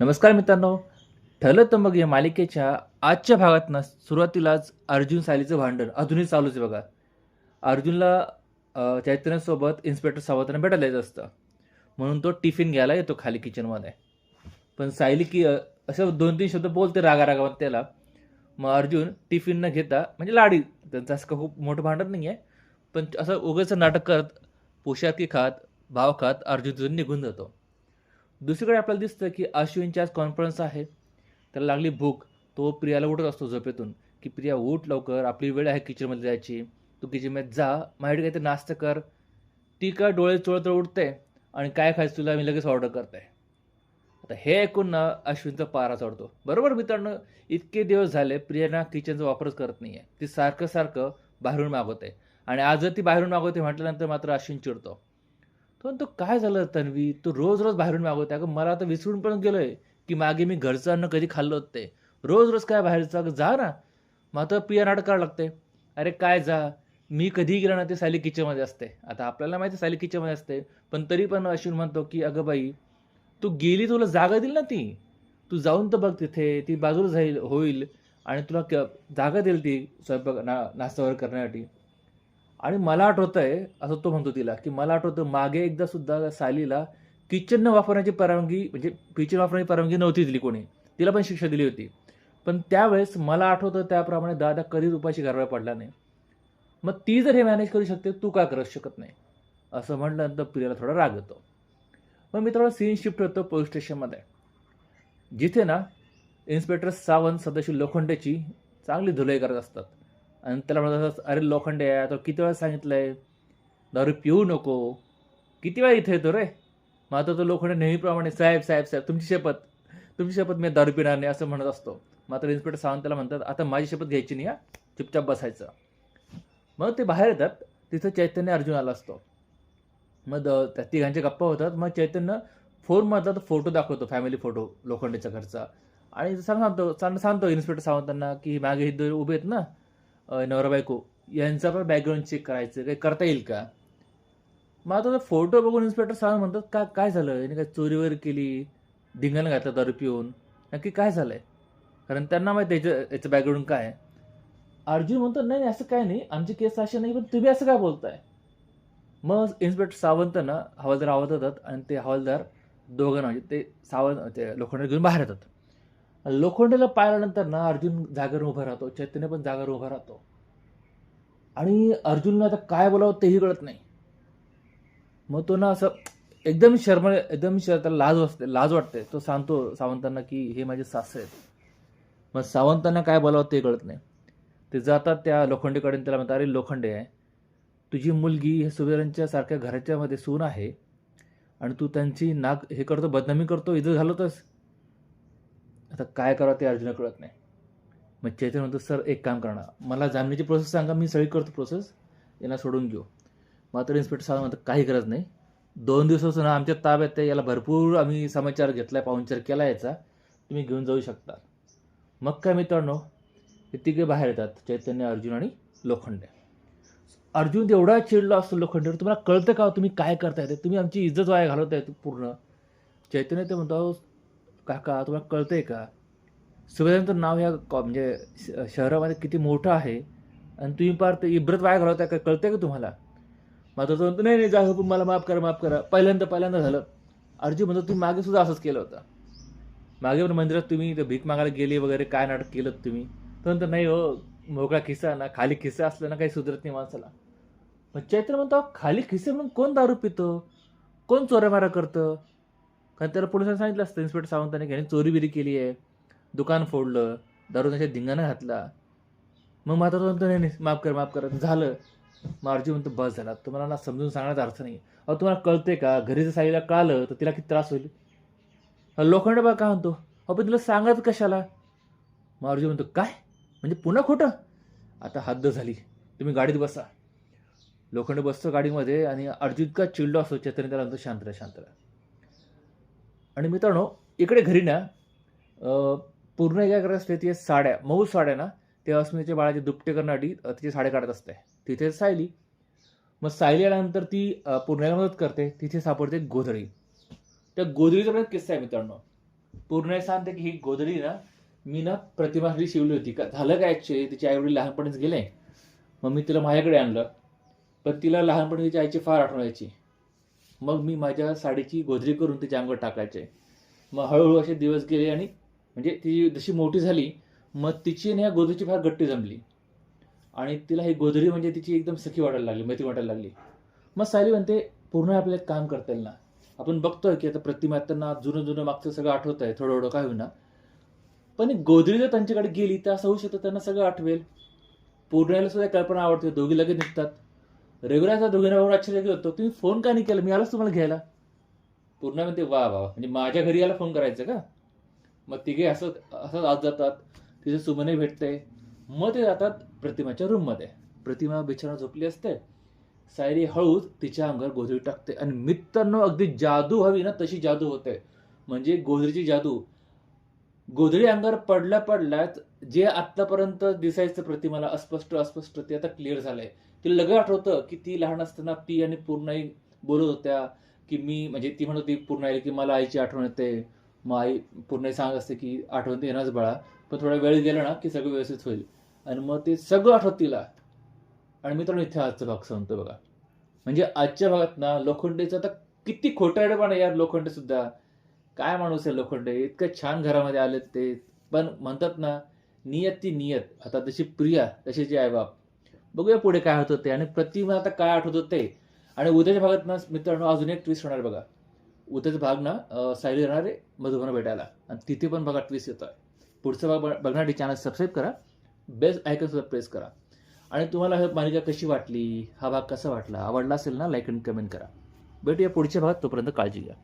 नमस्कार मित्रांनो. ठरलं तर मग या मालिकेच्या आजच्या भागातनं सुरुवातीलाच अर्जुन सायलीचं भांडण अजूनही चालूच आहे बघा. अर्जुनला चैतन्यासोबत इन्स्पेक्टर सावंतनं भेटायला येत असतं. म्हणून तो टिफिन घ्यायला येतो खाली किचनमध्ये पण सायली की असं दोन तीन शब्द बोलते रागा रागावर त्याला. मग अर्जुन टिफिन न घेता म्हणजे लाडी त्यांचं असं खूप मोठं भांडण नाही आहे पण असं उगाचं नाटक करत पोशाखी खात भाव खात अर्जुन तिथून निघून जातो. दुसरीकडे आपल्याला दिसतं की अश्विनची आज कॉन्फरन्स आहे. त्याला लागली भूक. तो प्रियाला उठत असतो झोपेतून की प्रिया उठ लवकर. आपली वेळ आहे किचनमध्ये जायची. तू किचनमध्ये जा. माझ्याकडे काहीतरी नाश्ता कर. ती का डोळे चोळतळ उठते. आणि काय खायचं तुला मी लगेच ऑर्डर करते. आता हे ऐकून ना अश्विनचा पारा चढतो. बरोबर मित्रांनो इतके दिवस झाले प्रियाना किचनचा वापरच करत नाही आहे ती सारखं सारखं बाहेरून मागवते. आणि आज जर ती बाहेरून मागवते म्हटल्यानंतर मात्र अश्विन चिडतो. तो म्हणतो काय झालं तन्वी? तू रोज रोज बाहेरून मागवते. अगं मला आता विसरून पण गेलोय की मागे मी घरचं अन्न कधी खाल्लं होतं ते. रोज रोज काय बाहेरचं? अगं जा ना. मग आता पिया नाटक करावं लागते. अरे काय जा? मी कधी गेलं ना ते सायली किचनमध्ये असते. आता आपल्याला माहिती आहे सायली किचनमध्ये असते. पण तरी पण अश्विन म्हणतो की अगं बाई तू गेली तुला जागा देईल ना ती. तू जाऊन तर बघ तिथे. ती बाजूला जाईल होईल. आणि तुला क- जागा देईल ती स्वयंपाक ना नाश्ता वगैरे करण्यासाठी. आणि मला आठवतंय असं तो म्हणतो तिला की मला आठवतं मागे एकदा सुद्धा सालीला किचन न वापरण्याची परवानगी म्हणजे किचन वापरण्याची परवानगी नव्हती दिली कोणी. तिला पण शिक्षा दिली होती. पण त्यावेळेस मला आठवतं त्याप्रमाणे दादा कधीच उपाशी घरवा पडला नाही. मग ती जर हे मॅनेज करू शकते तू का करू शकत नाही? असं म्हटल्यानंतर प्रियाला थोडा राग येतो. मग मी थोडा सीन शिफ्ट होतो पोलीस स्टेशनमध्ये जिथे ना इन्स्पेक्टर सावंत सदाशिव लोखंडेची चांगली धुलाई करत असतात. आणि त्याला म्हणत असतात अरे लोखंडे आता किती वेळा सांगितलंय? दारू पिऊ नको. किती वेळा इथे येतो रे? मग आता तो लोखंडे नेहमीप्रमाणे साहेब साहेब साहेब तुमची शपथ तुमची शपथ मी दारू पिणार नाही असं म्हणत असतो. मात्र इन्स्पेक्टर सावंत त्याला म्हणतात आता माझी शपथ घ्यायची नाही हा. चुपचाप बसायचं. मग ते बाहेर येतात तिथं चैतन्य अर्जुन आला असतो. मग द- त्या तिघांच्या गप्पा होतात मग चैतन्य फोनमधला तो फोटो दाखवतो फॅमिली फोटो लोखंडेच्या घरचा. आणि सांग सांगतो सांग सांगतो इन्स्पेक्टर सावंतांना की मागे हे उभे आहेत ना नवरा बायको यांचा पण बॅकग्राऊंड चेक करायचं. काही करता येईल का? मग आता तो फोटो बघून इन्स्पेक्टर सावंत म्हणतात का काय झालं? याने काय चोरी वगैरे केली? धिंगाणं घातलं दारू पिऊन. नक्की काय झालं आहे कारण त्यांना माहिती याचं याचं बॅकग्राऊंड काय आहे. अर्जुन म्हणतो नाही नाही, असं काय नाही. आमची केस अशी नाही पण तुम्ही असं काय बोलताय? मग इन्स्पेक्टर सावंतांना हवालदार आवाज होतात आणि ते हवालदार दोघांना म्हणजे ते सावंत ते लोखंड घेऊन बाहेर येतात. लोखंडेला पाहिल्यानंतर ना अर्जुन जागेवर उभा राहतो चैतन्य पण जागेवर उभा राहतो. आणि अर्जुनला आता काय बोलावं तेही कळत नाही. मग तो ना असं एकदम शर्म एकदम शर त्याला लाज वाटते लाज वाटते. तो सांगतो सावंतांना की हे माझे सासरे आहेत. मग सावंतांना काय बोलावं ते कळत नाही. ते जातात त्या लोखंडेकडे त्याला म्हणतात अरे लोखंडे आहे तुझी मुलगी हे सुबेरांच्या सारख्या घराच्यामध्ये सून आहे आणि तू त्यांची नाक हे करतो बदनामी करतो इथं घालवतोस आता काय करावं ते अर्जुना कळत नाही. मग चैतन्य म्हणतो सर एक काम करणार. मला जामिनीची प्रोसेस सांगा मी सगळी करतो प्रोसेस यांना सोडून घेऊ. मात्र इन्स्पेक्टर साहेब म्हणतात काही गरज नाही. दोन दिवसापासून आमच्या ताब्यात आहे. याला भरपूर आम्ही समाचार घेतला आहे पाहुणचार केला याचा. तुम्ही घेऊन जाऊ शकता. मग काय मित्रांनो हे तिघे बाहेर येतात चैतन्य अर्जुन आणि लोखंडे. अर्जुन एवढा चिडला असतो लोखंडेवर तुम्हाला कळतं का हो तुम्ही काय करताय? ते तुम्ही आमची इज्जत वाया घालवताय पूर्ण. चैतन्य ते म्हणतो काका तुम्हाला कळतंय का? सुवेदांचं नाव ह्या कॉ- म्हणजे श- शहरामध्ये किती मोठं आहे आणि तुम्ही पार ते इब्रत वाया घालवता का? कळतंय का तुम्हाला? मात्र तो म्हणतो नाही नाही जा हो, मला माफ करा माफ करा. पहिल्यांदा पहिल्यांदा झालं. अर्जुन म्हणतो तुम्ही मागे सुद्धा असंच केलं होतं. मागे पण मंदिरात तुम्ही ते भीक मागायला गेले वगैरे काय नाटक केलं तुम्ही? तो म्हणतो नाही हो मोकळा खिस्सा ना खाली खिस्सा असला ना काही सुधरत नाही माणसाला. मग चैत्र म्हणतो खाली खिस्से म्हणून कोण दारू पितो? कोण चोऱ्यामारा करतं? कारण त्याला पोलिसांनी सांगितलं असतं इन्स्पेक्टर सावंतांनी की चोरी बिरी केली आहे दुकान फोडलं दारू त्याच्या धिंगाणा घातला. मग मात्र म्हणतो नाही नाही माफ कर माफ कर झालं. मार्जी म्हणतो बस झाला तुम्हाला ना समजून सांगण्याचा अर्थ नाही अहो तुम्हाला कळते का? घरी जर साईला कळालं तर तिला किती त्रास होईल? लोखंड बा काय म्हणतो. अहो पण तिला सांगत कशाला? मारुजी म्हणतो काय? म्हणजे पुन्हा खोटं? आता हद्द झाली तुम्ही गाडीत बसा. लोखंड बसतो गाडीमध्ये आणि अर्जुन इतका चिडलो असतो चैतन्य त्याला म्हणतो शांत राहा शांत राहा. आणि मित्रांनो इकडे घरी ना पूर्ण काय करत असते ती साड्या मऊ साड्या ना ते अस्मितेच्या बाळाचे दुपटे करण्यासाठी तिचे साडे काढत असते. तिथे सायली. मग सायली आल्यानंतर ती अं, पूर्णाला मदत करते. तिथे सापडते गोधडी. त्या गोधडीचा पण किस्सा आहे मित्रांनो. पूर्ण सांगते की ही गोधळी ना मी ना प्रतिमासाठी शिवली होती. का झालं काय ॲक्च्युली तिची आईवडील लहानपणीच गेले. मग मी तिला माझ्याकडे आणलं. पण तिला लहानपणी तिच्या आईची फार आठवण यायची. मग मी माझ्या साडीची गोधरी करून तिच्या अंगावर टाकायचे. मग हळूहळू असे दिवस गेले आणि म्हणजे ती जशी मोठी झाली मग तिची आणि ह्या गोधरीची फार गट्टी जमली. आणि तिला ही गोधरी म्हणजे तिची एकदम सखी वाटायला लागली मैत्री वाटायला लागली. मग सायली म्हणते पूर्ण आपल्याला एक काम करता येईल ना. आपण बघतोय की आता प्रतिमा त्यांना जुनं जुनं मागचं सगळं आठवत आहे थोडं थोडं काय होईना. पण एक गोदरी जर त्यांच्याकडे गेली तर असं होऊ शकतं त्यांना सगळं आठवेल. पूर्णाला सुद्धा कल्पना आवडते दोघी लगेच निघतात. रेग्युलरचा दोघींना बरोबर आश्चर्य होतो. तुम्ही फोन का नाही केला? मी आलोच तुम्हाला घ्यायला. पूर्ण म्हणते वा वा वा. म्हणजे माझ्या घरी याला फोन करायचं का? मग तिघे असं असंच आत जातात. तिथे सुमने भेटते. मग ते जातात प्रतिमाच्या रूममध्ये प्रतिमा बिछाना झोपली असते. सायरी हळूच तिच्या अंगावर गोधडी टाकते. आणि मित्रांनो अगदी जादू हवी ना तशी जादू होते. म्हणजे गोधडीची जादू. गोधडी अंगावर पडल्या पडल्यात जे आतापर्यंत दिसायचं प्रतिमाला अस्पष्ट अस्पष्ट ते आता क्लिअर झालंय. तिला लगेच आठवतं की ती लहान असताना ती आणि पूर्णाई बोलत होत्या की मी म्हणजे ती म्हणत होती पूर्ण की मला आईची आठवण येते. मग आई पूर्ण सांगत असते की आठवण येणारच बाळा पण थोडा वेळ गेला ना की सगळं व्यवस्थित होईल. आणि मग ते सगळं आठवत तिला. आणि मित्रांनो इथे आजचा भाग सांगतो बघा. म्हणजे आजच्या भागात ना लोखंडेचं आता किती खोटारडेपणा यार लोखंडे सुद्धा. काय माणूस आहे लोखंडे? इतकं छान घरामध्ये आलेत ते. पण म्हणतात ना नियत ती नियत. आता जशी प्रिया तशी जी आहे बाप बघूया पुढे काय होतं ते. आणि प्रतिमा आता काय आठवत होते आणि उद्याच्या भागात ना मित्रांनो अजून एक ट्विस्ट होणार बघा. उद्याचा भाग ना सायली येणार आहे मधुबन भेटायला. आणि तिथे पण बघा ट्विस्ट येतो आहे पुढचा भाग बघण्यासाठी चॅनल सबस्क्राईब करा. बेस्ट आयकन सुद्धा प्रेस करा. आणि तुम्हाला ही मालिका कशी वाटली? हा भाग कसा वाटला? आवडला असेल ना लाईक आणि कमेंट करा. भेटूया पुढच्या भागात. तोपर्यंत काळजी घ्या.